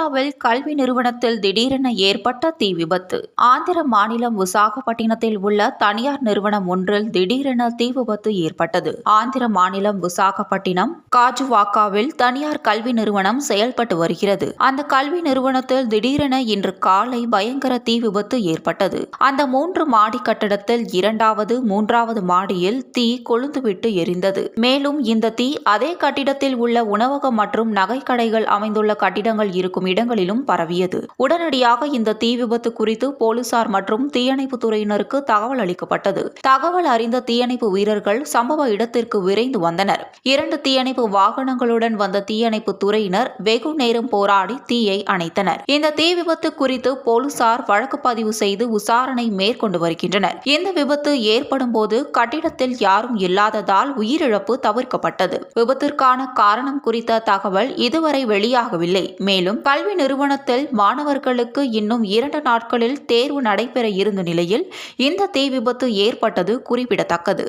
ஆந்திராவில் கல்வி நிறுவனத்தில் திடீரென ஏற்பட்ட தீ விபத்து. ஆந்திர மாநிலம் விசாகப்பட்டினத்தில் உள்ள தனியார் நிறுவனம் ஒன்றில் திடீரென தீ விபத்து ஏற்பட்டது. ஆந்திர மாநிலம் விசாகப்பட்டினம் காஜுவாக்காவில் தனியார் கல்வி நிறுவனம் செயல்பட்டு வருகிறது. அந்த கல்வி நிறுவனத்தில் திடீரென இன்று காலை பயங்கர தீ விபத்து ஏற்பட்டது. அந்த மூன்று மாடி கட்டடத்தில் இரண்டாவது மூன்றாவது மாடியில் தீ கொழுந்துவிட்டு எரிந்தது. மேலும் இந்த தீ அதே கட்டிடத்தில் உள்ள உணவகம் மற்றும் நகைக்கடைகள் அமைந்துள்ள கட்டிடங்கள் இருக்கும் இடங்களிலும் பரவியது. உடனடியாக இந்த தீ விபத்து குறித்து போலீசார் மற்றும் தீயணைப்பு துறையினருக்கு தகவல் அளிக்கப்பட்டது. தகவல் அறிந்த தீயணைப்பு வீரர்கள் சம்பவ இடத்திற்கு விரைந்து வந்தனர். இரண்டு தீயணைப்பு வாகனங்களுடன் வந்த தீயணைப்பு துறையினர் வெகு நேரம் போராடி தீயை அணைத்தனர். இந்த தீ விபத்து குறித்து போலீசார் வழக்கு பதிவு செய்து விசாரணை மேற்கொண்டு வருகின்றனர். இந்த விபத்து ஏற்படும் போது கட்டிடத்தில் யாரும் இல்லாததால் உயிரிழப்பு தவிர்க்கப்பட்டது. விபத்திற்கான காரணம் குறித்த தகவல் இதுவரை வெளியாகவில்லை. மேலும் கல்வி நிறுவனத்தில் மாணவர்களுக்கு இன்னும் இரண்டு நாட்களில் தேர்வு நடைபெற இருந்த நிலையில் இந்த தீ விபத்து ஏற்பட்டது குறிப்பிடத்தக்கது.